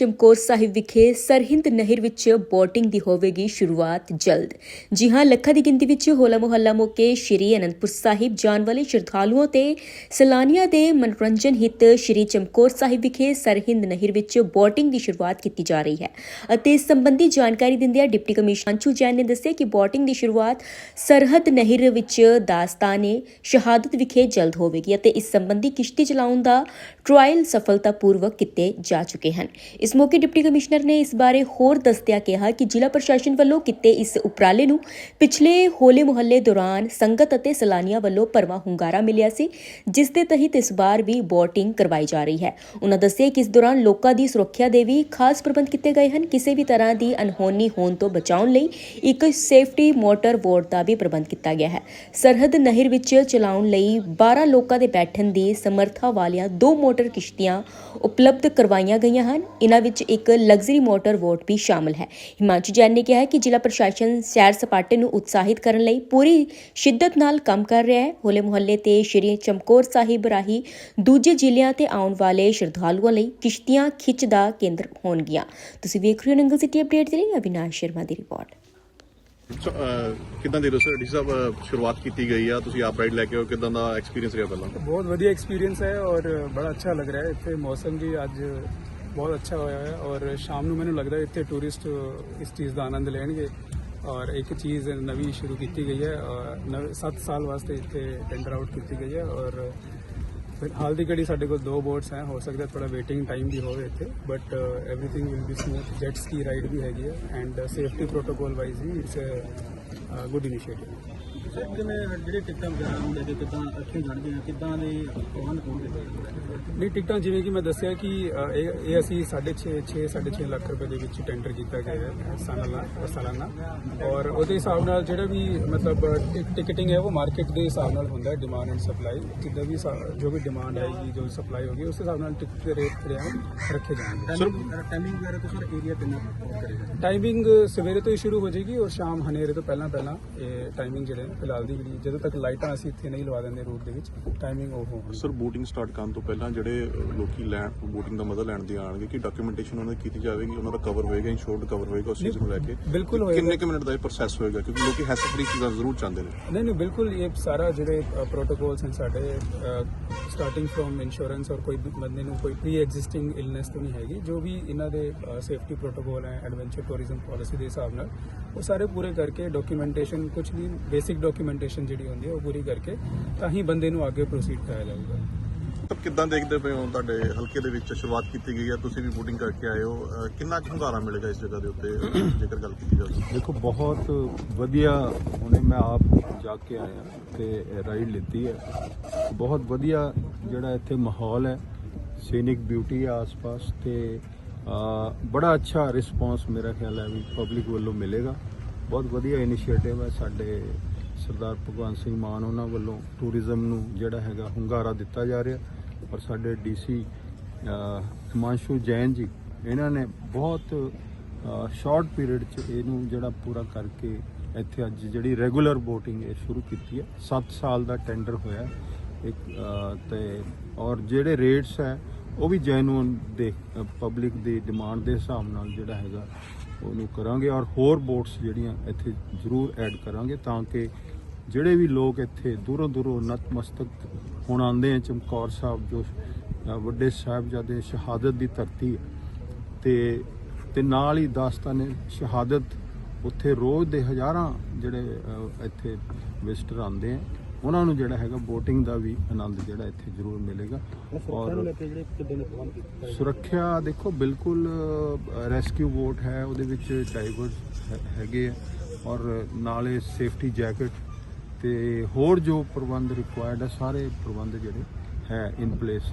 ਚਮਕੌਰ ਸਾਹਿਬ ਵਿਖੇ ਸਰਹਿੰਦ ਨਹਿਰ ਵਿੱਚ ਬੋਟਿੰਗ ਦੀ ਹੋਵੇਗੀ ਸ਼ੁਰੂਆਤ ਜਲਦ। ਜੀ ਹਾਂ, ਲੱਖਾਂ ਦੀ ਗਿਣਤੀ ਵਿੱਚ ਹੋਲਾ ਮੁਹੱਲਾ ਮੌਕੇ ਸ਼੍ਰੀ ਅਨੰਦਪੁਰ ਸਾਹਿਬ ਜਾਣ ਵਾਲੇ ਸ਼ਰਧਾਲੂਆਂ ਤੇ ਸੈਲਾਨੀਆਂ ਦੇ ਮਨੋਰੰਜਨ ਹਿੱਤ ਸ਼੍ਰੀ ਚਮਕੌਰ ਸਾਹਿਬ ਵਿਖੇ ਸਰਹਿੰਦ ਨਹਿਰ ਵਿੱਚ ਬੋਟਿੰਗ ਦੀ ਸ਼ੁਰੂਆਤ ਕੀਤੀ ਜਾ ਰਹੀ ਹੈ ਅਤੇ ਇਸ ਸੰਬੰਧੀ ਜਾਣਕਾਰੀ ਦਿੰਦਿਆਂ ਡਿਪਟੀ ਕਮਿਸ਼ਨਰ ਅੰਸ਼ੂ ਜੈਨ ਨੇ ਦੱਸਿਆ ਕਿ ਬੋਟਿੰਗ ਦੀ ਸ਼ੁਰੂਆਤ ਸਰਹੱਦ ਨਹਿਰ ਵਿੱਚ ਦਾਸਤਾਨੇ ਸ਼ਹਾਦਤ ਵਿਖੇ ਜਲਦ ਹੋਵੇਗੀ ਅਤੇ ਇਸ ਸੰਬੰਧੀ ਕਿਸ਼ਤੀ ਚਲਾਉਣ ਦਾ ਟ੍ਰਾਇਲ ਸਫਲਤਾਪੂਰਵਕ ਕੀਤੇ ਜਾ ਚੁੱਕੇ ਹਨ। ਇਸ ਮੌਕੇ ਡਿਪਟੀ ਕਮਿਸ਼ਨਰ ਨੇ ਇਸ ਬਾਰੇ ਹੋਰ ਦੱਸਦਿਆਂ ਕਿਹਾ ਕਿ ਜ਼ਿਲ੍ਹਾ ਪ੍ਰਸ਼ਾਸਨ ਵੱਲੋਂ ਕੀਤੇ ਇਸ ਉਪਰਾਲੇ ਨੂੰ ਪਿਛਲੇ ਹੋਲੇ ਮੁਹੱਲੇ ਦੌਰਾਨ ਸੰਗਤ ਅਤੇ ਸੈਲਾਨੀਆਂ ਵੱਲੋਂ ਭਰਵਾਂ ਹੁੰਗਾਰਾ ਮਿਲਿਆ ਸੀ, ਜਿਸ ਦੇ ਤਹਿਤ ਇਸ ਵਾਰ ਵੀ ਬੋਟਿੰਗ ਕਰਵਾਈ ਜਾ ਰਹੀ ਹੈ। ਉਹਨਾਂ ਦੱਸਿਆ ਕਿ ਇਸ ਦੌਰਾਨ ਲੋਕਾਂ ਦੀ ਸੁਰੱਖਿਆ ਦੇ ਵੀ ਖਾਸ ਪ੍ਰਬੰਧ ਕੀਤੇ ਗਏ ਹਨ। ਕਿਸੇ ਵੀ ਤਰ੍ਹਾਂ ਦੀ ਅਨਹੋਨੀ ਹੋਣ ਤੋਂ ਬਚਾਉਣ ਲਈ ਇੱਕ ਸੇਫਟੀ ਮੋਟਰ ਬੋਟ ਦਾ ਵੀ ਪ੍ਰਬੰਧ ਕੀਤਾ ਗਿਆ ਹੈ। ਸਰਹੱਦ ਨਹਿਰ ਵਿੱਚ ਚਲਾਉਣ ਲਈ 12 ਲੋਕਾਂ ਦੇ ਬੈਠਣ ਦੀ ਸਮਰੱਥਾ ਵਾਲੀਆਂ ਦੋ ਮੋਟਰ ਕਿਸ਼ਤੀਆਂ ਉਪਲਬਧ ਕਰਵਾਈਆਂ ਗਈਆਂ ਹਨ। ਇਹਨਾਂ ਵਿੱਚ ਇੱਕ ਲਗਜ਼ਰੀ ਮੋਟਰ ਬੋਟ ਵੀ ਸ਼ਾਮਲ ਹੈ। ਹਿਮਾਂਸ਼ੂ ਜੈਨ ਨੇ ਕਿਹਾ ਹੈ ਕਿ ਜ਼ਿਲ੍ਹਾ ਪ੍ਰਸ਼ਾਸਨ ਸੈਰ ਸਪਾਟੇ ਨੂੰ ਉਤਸ਼ਾਹਿਤ ਕਰਨ ਲਈ ਪੂਰੀ ਸ਼ਿੱਦਤ ਨਾਲ ਕੰਮ ਕਰ ਰਿਹਾ ਹੈ। ਹੋਲੇ ਮੁਹੱਲੇ ਤੇ ਸ਼੍ਰੀ ਚਮਕੌਰ ਸਾਹਿਬ ਰਾਹੀਂ ਦੂਜੇ ਜ਼ਿਲ੍ਹਿਆਂ ਤੇ ਆਉਣ ਵਾਲੇ ਸ਼ਰਧਾਲੂਆਂ ਲਈ ਕਿਸ਼ਤੀਆਂ ਖਿੱਚ ਦਾ ਕੇਂਦਰ ਹੋਣਗੀਆਂ। ਤੁਸੀਂ ਵੇਖ ਰਹੇ ਹੋ ਨੰਗਲ ਸਿਟੀ ਅਪਡੇਟ ਦੇ ਲਈ ਅਵਿਨਾਸ਼ ਸ਼ਰਮਾ ਦੀ ਰਿਪੋਰਟ। ਕਿੱਦਾਂ ਦੇ ਰਹੇ ਡੀ ਸਾਹਿਬ ਸ਼ੁਰੂਆਤ ਕੀਤੀ ਗਈ ਆ? ਤੁਸੀਂ ਆਪ ਰਾਈਡ ਲੈ ਕੇ ਆਓ ਕਿੱਦਾਂ ਦਾ ਐਕਸਪੀਰੀਅੰਸ ਰਿਹਾ ਪਹਿਲਾਂ? ਬਹੁਤ ਵਧੀਆ ਐਕਸਪੀਰੀਅੰਸ ਹੈ ਔਰ ਬੜਾ ਅੱਛਾ ਲੱਗ ਰਿਹਾ ਹੈ। ਇੱਥੇ ਮੌਸਮ ਵੀ ਅੱਜ ਬਹੁਤ ਅੱਛਾ ਹੋਇਆ ਹੈ ਔਰ ਸ਼ਾਮ ਨੂੰ ਮੈਨੂੰ ਲੱਗਦਾ ਇੱਥੇ ਟੂਰਿਸਟ ਇਸ ਚੀਜ਼ ਦਾ ਆਨੰਦ ਲੈਣਗੇ ਔਰ ਇੱਕ ਚੀਜ਼ ਨਵੀਂ ਸ਼ੁਰੂ ਕੀਤੀ ਗਈ ਹੈ 7 ਸਾਲ ਵਾਸਤੇ ਇੱਥੇ ਟੈਂਡਰ ਆਊਟ ਕੀਤੀ ਗਈ ਹੈ ਔਰ ਫਿਲਹਾਲ ਦੀ ਘੜੀ ਸਾਡੇ ਕੋਲ ਦੋ ਬੋਟਸ ਹੈ, ਹੋ ਸਕਦਾ ਥੋੜਾ ਵੇਟਿੰਗ ਟਾਈਮ ਵੀ ਹੋਵੇ ਇੱਥੇ but everything will be smooth jet ski ride ਵੀ ਹੈਗੀ ਹੈ and safety protocol wise we it's a good initiative sir ਜਿਵੇਂ ਜਿਹੜੇ ਟਿਕਟਾਂ ਵਗੈਰਾ ਲੈ ਕੇ ਕਿੱਦਾਂ ਇੱਥੇ ਚੜ੍ਹਦੇ ਆ ਕਿੱਦਾਂ ਦੇ ਪ੍ਰਬੰਧ ਹੋਣਗੇ ਨਹੀਂ ਟਿਕਟਾਂ ਜਿਵੇਂ ਕਿ ਮੈਂ ਦੱਸਿਆ ਕਿ ਇਹ ਇਹ ਅਸੀਂ 6.5 6 6.5 ਲੱਖ ਰੁਪਏ ਦੇ ਵਿੱਚ ਟੈਂਡਰ ਕੀਤਾ ਗਿਆ ਹੈ ਸਾਲਾਨਾ ਸਾਲਾਨਾ। ਔਰ ਉਹਦੇ ਹਿਸਾਬ ਨਾਲ ਜਿਹੜਾ ਵੀ ਮਤਲਬ ਟਿਕ- ਟਿਕਟਿੰਗ ਹੈ ਉਹ ਮਾਰਕੀਟ ਦੇ ਹਿਸਾਬ ਨਾਲ ਹੁੰਦਾ ਹੈ ਡਿਮਾਂਡ ਐਂਡ ਸਪਲਾਈ ਜਿੱਦਾਂ ਵੀ ਜੋ ਵੀ ਡਿਮਾਂਡ ਆਏਗੀ ਜੋ ਸਪਲਾਈ ਹੋਗੀ ਉਸ ਹਿਸਾਬ ਨਾਲ ਟਿਕਟ ਦੇ ਰੇਟ ਜਿਹੜੇ ਰੱਖੇ ਜਾਣਗੇ। ਟਾਈਮਿੰਗ ਵਗੈਰਾ ਤੋਂ ਸਰ ਏਰੀਆ ਕਿੰਨਾ ਕਰੇਗਾ? ਟਾਈਮਿੰਗ ਸਵੇਰੇ ਤੋਂ ਹੀ ਸ਼ੁਰੂ ਹੋ ਜਾਏਗੀ ਔਰ ਸ਼ਾਮ ਹਨੇਰੇ ਤੋਂ ਪਹਿਲਾਂ ਪਹਿਲਾਂ ਇਹ ਟਾਈਮਿੰਗ ਜਿਹੜੇ ਫਿਲਹਾਲ ਦੀ ਜਿਹੜੀ ਜਦੋਂ ਤੱਕ ਲਾਈਟਾਂ ਅਸੀਂ ਇੱਥੇ ਨਹੀਂ ਲਵਾ ਦਿੰਦੇ ਰੂਟ ਦੇ ਵਿੱਚ ਟਾਈਮਿੰਗ ਉਹ ਹੋਣੀ। ਸਰ ਬੋਟਿੰਗ ਸਟਾਰਟ ਕਰਨ ਤੋਂ ਪਹਿਲਾਂ ਜਿਹੜੇ ਲੋਕੀ ਲੈਣ ਬੋਟਿੰਗ ਦਾ ਮਜ਼ਾ ਲੈਣ ਦੀ ਆਣਗੇ ਕਿ ਡਾਕੂਮੈਂਟੇਸ਼ਨ ਉਹਨਾਂ ਦੀ ਕੀਤੀ ਜਾਵੇਗੀ ਉਹਨਾਂ ਦਾ ਕਵਰ ਹੋਏਗਾ ਇੰਸ਼ੋਰਡ ਕਵਰ ਹੋਏਗਾ ਉਸ ਚੀਜ਼ ਨੂੰ ਲੈ ਕੇ। ਬਿਲਕੁਲ ਹੋਏਗਾ। ਕਿੰਨੇ ਕੁ ਮਿੰਟ ਦਾ ਇਹ ਪ੍ਰੋਸੈਸ ਹੋਏਗਾ? ਕਿਉਂਕਿ ਲੋਕੀ ਹੈਸਲ ਫ੍ਰੀ ਚੀਜ਼ਾਂ ਜ਼ਰੂਰ ਚਾਹੁੰਦੇ ਨੇ। ਨਹੀਂ ਨਹੀਂ ਬਿਲਕੁਲ ਇਹ ਸਾਰਾ ਜਿਹੜੇ ਪ੍ਰੋਟੋਕੋਲਸ ਹਨ ਸਾਡੇ ਸਟਾਰਟਿੰਗ ਫਰੋਮ ਇੰਸ਼ੋਰੈਂਸ ਔਰ ਕੋਈ ਬੰਦੇ ਨੂੰ ਕੋਈ ਪ੍ਰੀ ਐਗਜ਼ਿਸਟਿੰਗ ਇਲਨੈਸ ਤਾਂ ਨਹੀਂ ਹੈਗੀ ਜੋ ਵੀ ਇਹਨਾਂ ਦੇ ਸੇਫਟੀ ਪ੍ਰੋਟੋਕੋਲ ਹੈ ਐਡਵੈਂਚਰ ਟੂਰਿਜ਼ਮ ਪਾਲਿਸੀ ਦੇ ਹਿਸਾਬ ਨਾਲ ਉਹ ਸਾਰੇ ਪੂਰੇ ਕਰਕੇ ਡਾਕੂਮੈਂਟੇਸ਼ਨ ਕੁਝ ਵੀ ਬੇਸਿਕ ਡਾਕੂਮੈਂਟੇਸ਼ਨ ਜਿਹੜੀ ਹੁੰਦੀ ਹੈ ਉਹ ਪੂਰੀ ਕਰਕੇ ਤਾਂ ਹੀ ਬੰਦੇ ਨੂੰ ਅੱਗੇ ਪ੍ਰੋਸੀਡ ਕਰਾਇਆ ਜਾਊਗਾ। ਤਾਂ ਕਿੱਦਾਂ ਦੇਖਦੇ ਪਏ ਹੋ ਤੁਹਾਡੇ ਹਲਕੇ ਦੇ ਵਿੱਚ ਸ਼ੁਰੂਆਤ ਕੀਤੀ ਗਈ ਹੈ? ਤੁਸੀਂ ਵੀ ਬੋਟਿੰਗ ਕਰਕੇ ਆਏ ਹੋ। ਕਿੰਨਾ ਕੁ ਹੁੰਗਾਰਾ ਮਿਲੇਗਾ ਇਸ ਜਗ੍ਹਾ ਦੇ ਉੱਤੇ ਜੇਕਰ ਗੱਲ ਕੀਤੀ ਜਾਵੇ? ਦੇਖੋ ਬਹੁਤ ਵਧੀਆ ਹੁਣੇ ਮੈਂ ਆਪ ਜਾ ਕੇ ਆਇਆ ਤੇ ਰਾਈਡ ਲਿੱਤੀ ਹੈ। ਬਹੁਤ ਵਧੀਆ ਜਿਹੜਾ ਇੱਥੇ ਮਾਹੌਲ ਹੈ। ਸੀਨਿਕ ਬਿਊਟੀ ਹੈ ਆਸ-ਪਾਸ ਤੇ ਬੜਾ ਅੱਛਾ ਰਿਸਪੌਂਸ ਮੇਰਾ ਖਿਆਲ ਹੈ ਵੀ ਪਬਲਿਕ ਵੱਲੋਂ ਮਿਲੇਗਾ। ਬਹੁਤ ਵਧੀਆ ਇਨੀਸ਼ੀਏਟਿਵ ਹੈ ਸਾਡੇ ਸਰਦਾਰ ਭਗਵੰਤ ਸਿੰਘ ਮਾਨ ਉਹਨਾਂ ਵੱਲੋਂ ਟੂਰਿਜ਼ਮ ਨੂੰ ਜਿਹੜਾ ਹੈਗਾ ਹੁੰਗਾਰਾ ਦਿੱਤਾ ਜਾ ਰਿਹਾ। ਔਰ ਸਾਡੇ ਡੀਸੀ ਹਿਮਾਂਸ਼ੂ ਜੈਨ ਜੀ ਇਹਨਾਂ ਨੇ ਬਹੁਤ ਸ਼ਾਰਟ ਪੀਰੀਅਡ ਚ ਇਹਨੂੰ ਜਿਹੜਾ ਪੂਰਾ ਕਰਕੇ ਇੱਥੇ ਅੱਜ ਜਿਹੜੀ ਰੈਗੂਲਰ ਬੋਟਿੰਗ ਇਹ ਸ਼ੁਰੂ ਕੀਤੀ ਹੈ। 7 ਸਾਲ ਦਾ ਟੈਂਡਰ ਹੋਇਆ। ਇੱਕ ਅ, ਤੇ ਔਰ ਜਿਹੜੇ ਰੇਟਸ ਹੈ ਉਹ ਵੀ ਜੈਨੂਨ ਦੇ ਪਬਲਿਕ ਦੀ ਡਿਮਾਂਡ ਦੇ ਹਿਸਾਬ ਨਾਲ ਜਿਹੜਾ ਹੈਗਾ, ਉਹਨੂੰ ਕਰਾਂਗੇ ਔਰ ਹੋਰ ਬੋਟਸ ਜਿਹੜੀਆਂ ਇੱਥੇ ਜ਼ਰੂਰ ਐਡ ਕਰਾਂਗੇ ਤਾਂ ਕਿ ਜਿਹੜੇ ਵੀ ਲੋਕ ਇੱਥੇ ਦੂਰੋਂ ਦੂਰੋਂ ਨਤਮਸਤਕ ਹੁਣ ਆਉਂਦੇ ਆ, ਚਮਕੌਰ ਸਾਹਿਬ, ਜੋ ਵੱਡੇ ਸਾਹਿਬਜ਼ਾਦੇ ਸ਼ਹਾਦਤ ਦੀ ਧਰਤੀ ਹੈ ਤੇ ਤੇ ਨਾਲ ਹੀ ਦਾਸਤਾਨੇ ਸ਼ਹਾਦਤ ਉੱਥੇ ਰੋਜ਼ ਦੇ ਹਜ਼ਾਰਾਂ ਜਿਹੜੇ ਇੱਥੇ ਵਿਜ਼ਟਰ ਆਉਂਦੇ ਆ। ਉਹਨਾਂ ਨੂੰ ਜਿਹੜਾ ਹੈਗਾ VOTING ਦਾ ਵੀ ਆਨੰਦ ਜਿਹੜਾ ਇੱਥੇ ਜ਼ਰੂਰ ਮਿਲੇਗਾ। ਗਏ? ਸੁਰੱਖਿਆ ਦੇਖੋ ਬਿਲਕੁਲ ਰੈਸਕਿਊ ਬੋਟ ਹੈ ਉਹਦੇ ਵਿੱਚ ਡਾਈਵਰਸ ਹੈਗੇ ਆ। ਔਰ ਨਾਲੇ ਸੇਫਟੀ ਜੈਕਟ ਤੇ ਹੋਰ ਜੋ ਪ੍ਰਬੰਧ ਰਿਕੁਆਇਰਡ ਹੈ ਸਾਰੇ ਪ੍ਰਬੰਧ ਜਿਹੜੇ ਹੈ ਇਨ ਪਲੇਸ